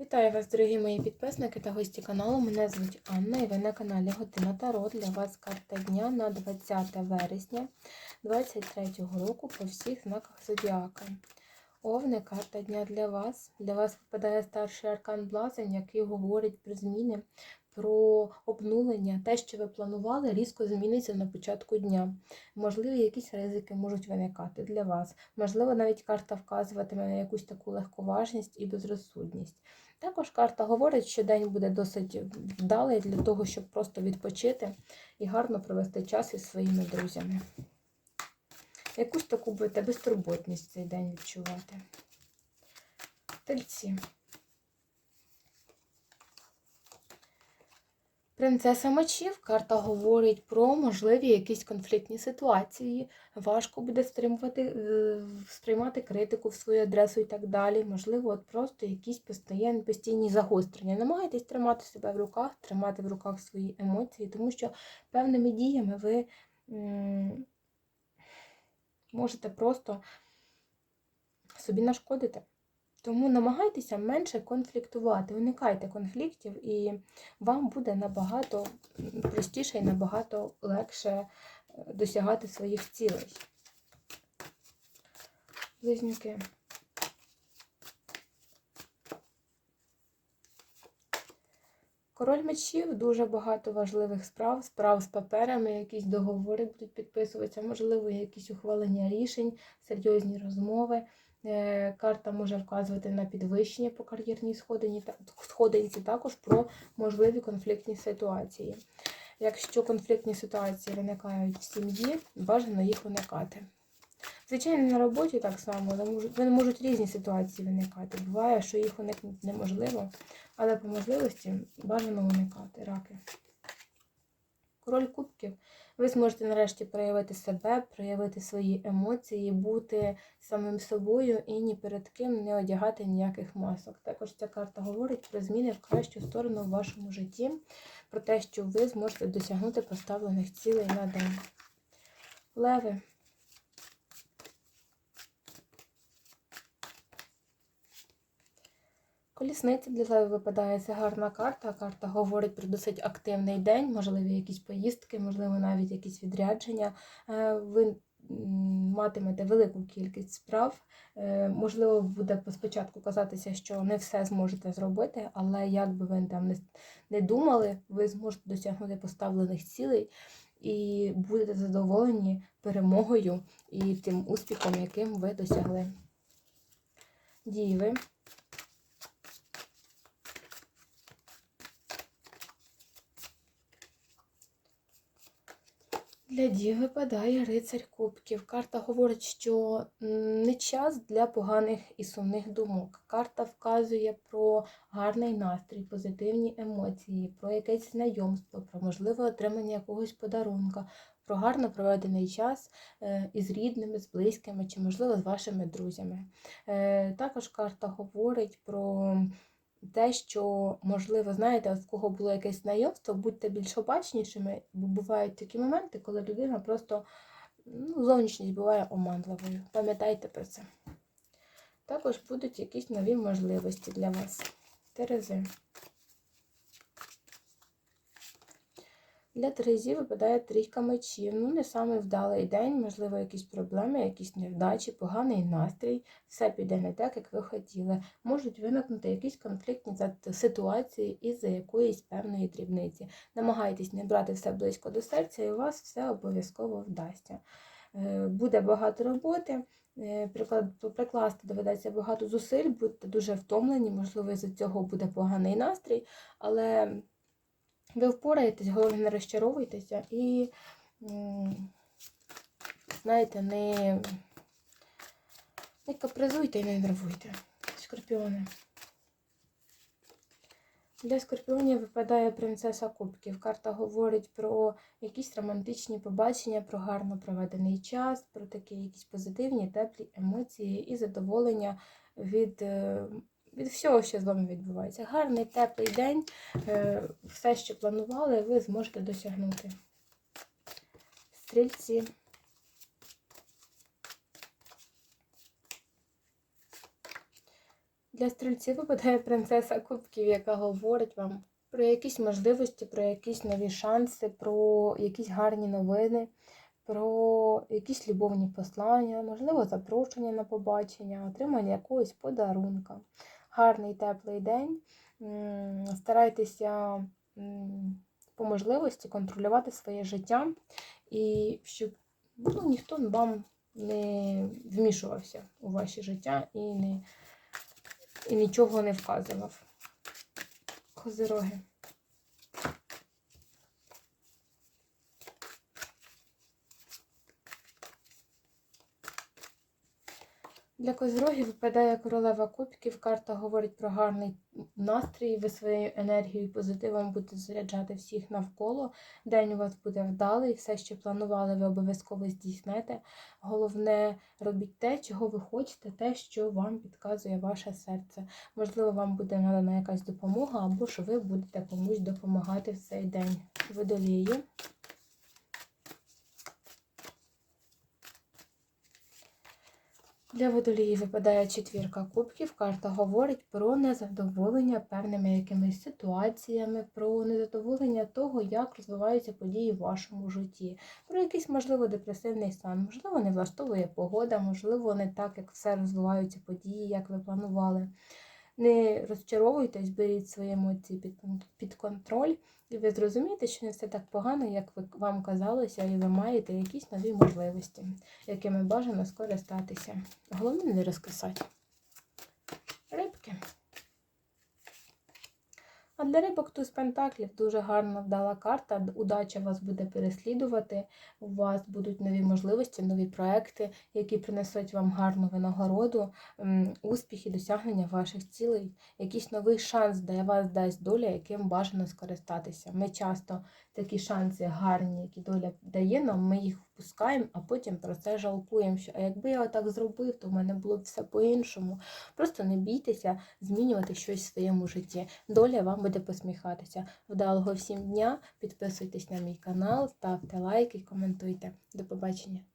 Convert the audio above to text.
Вітаю вас, дорогі мої підписники та гості каналу. Мене звуть Анна і ви на каналі Година Таро. Для вас карта дня на 20 вересня 2023 року по всіх знаках Зодіака. Овне карта дня для вас. Для вас випадає старший аркан Блазень, який говорить про зміни, про обнулення. Те, що ви планували, різко зміниться на початку дня. Можливо, якісь ризики можуть виникати для вас. Можливо, навіть карта вказуватиме на якусь таку легковажність і безрозсудність. Також карта говорить, що день буде досить вдалий для того, щоб просто відпочити і гарно провести час із своїми друзями. Якусь таку будете безтурботність цей день відчувати. Тельці. Принцеса мечів. Карта говорить про можливі якісь конфліктні ситуації. Важко буде стримувати, е, сприймати критику в свою адресу і так далі. Можливо, от просто якісь постійні, постійні загострення. Намагайтесь тримати себе в руках, тримати в руках свої емоції, тому що певними діями ви можете просто собі нашкодити. Тому намагайтеся менше конфліктувати, уникайте конфліктів, і вам буде набагато простіше і набагато легше е, досягати своїх цілей. Близнюки. Король мечів дуже багато важливих справ, справ з паперами, якісь договори будуть підписуватися, можливо, якісь ухвалення рішень, серйозні розмови. Е, Карта може вказувати на підвищення по кар'єрній сходинці, також про можливі конфліктні ситуації. Якщо конфліктні ситуації виникають в сім'ї, бажано їх уникати. Звичайно, на роботі так само, але можуть, можуть різні ситуації виникати. Буває, що їх уникнути неможливо, але по можливості бажано уникати раки. Король кубків. Ви зможете нарешті проявити себе, проявити свої емоції, бути самим собою і ні перед ким не одягати ніяких масок. Також ця карта говорить про зміни в кращу сторону в вашому житті, про те, що ви зможете досягнути поставлених цілей на день. Леви. Колісниця для Леви випадає це гарна карта. Карта говорить про досить активний день, можливі якісь поїздки, можливо, навіть якісь відрядження. Е, ви матимете велику кількість справ. Е, можливо, буде спочатку казатися, що не все зможете зробити, але як би ви там не думали, ви зможете досягнути поставлених цілей і будете задоволені перемогою і тим успіхом, яким ви досягли. Діви. Для дів випадає рицарь кубків. Карта говорить, що не час для поганих і сумних думок. Карта вказує про гарний настрій, позитивні емоції, про якесь знайомство, про можливе отримання якогось подарунка, про гарно проведений час е, із рідними, з близькими чи, можливо, з вашими друзями. Е, також карта говорить про те, що, можливо, знаєте, в кого було якесь знайомство, будьте більш обачнішими, бо бувають такі моменти, коли людина просто ну, зовнішність буває оманливою. Пам'ятайте про це. Також будуть якісь нові можливості для вас. Терези. Для Терезі випадає трійка мечів. Ну, не самий вдалий день, можливо, якісь проблеми, якісь невдачі, поганий настрій. Все піде не так, як ви хотіли. Можуть виникнути якісь конфліктні ситуації із-за якоїсь певної дрібниці. Намагайтесь не брати все близько до серця, і у вас все обов'язково вдасться. Е, буде багато роботи. Е, прикласти доведеться багато зусиль, будете дуже втомлені, можливо, з-за цього буде поганий настрій, але ви впораєтесь, головне, не розчаровуйтеся і, знаєте, не не капризуйте і не нервуйте. Скорпіони. Для скорпіонів випадає принцеса Кубків. Карта говорить про якісь романтичні побачення, про гарно проведений час, про такі якісь позитивні, теплі емоції і задоволення від е, від всього, що з вами відбувається. Гарний, теплий день, е, все, що планували, ви зможете досягнути. Стрільці. Для стрільців випадає принцеса Кубків, яка говорить вам про якісь можливості, про якісь нові шанси, про якісь гарні новини, про якісь любовні послання, можливо, запрошення на побачення, отримання якогось подарунка. Гарний теплий день. Старайтеся по можливості контролювати своє життя і щоб ну, ніхто вам не вмішувався у ваше життя і, не, і нічого не вказував. Козироги. Для козирогів випадає королева кубків. Карта говорить про гарний настрій. Ви своєю енергією і позитивом будете заряджати всіх навколо. День у вас буде вдалий, все, що планували, ви обов'язково здійснете. Головне, робіть те, чого ви хочете, те, що вам підказує ваше серце. Можливо, вам буде надана якась допомога, або ж ви будете комусь допомагати в цей день. Водолії. Для водолії випадає четвірка кубків. Карта говорить про незадоволення певними якимись ситуаціями, про незадоволення того, як розвиваються події в вашому житті, про якийсь, можливо, депресивний стан, можливо, не влаштовує погода, можливо, не так, як все розвиваються події, як ви планували. Не розчаровуйтесь, беріть свої емоції під, контроль, і ви зрозумієте, що не все так погано, як ви, вам казалося, і ви маєте якісь нові можливості, якими бажано скористатися. Головне не розкисати. Рибки. А для рибок туз пентаклів дуже гарна вдала карта. Удача вас буде переслідувати. У вас будуть нові можливості, нові проекти, які принесуть вам гарну винагороду, успіхи, досягнення ваших цілей. Якийсь новий шанс для вас дасть доля, яким бажано скористатися. Ми часто такі шанси гарні, які доля дає нам, ми їх впускаємо, а потім про це жалкуємо. Що а якби я так зробив, то в мене було б все по-іншому. Просто не бійтеся змінювати щось в своєму житті. Доля вам буде посміхатися. Вдалого всім дня! Підписуйтесь на мій канал, ставте лайки, коментуйте. До побачення!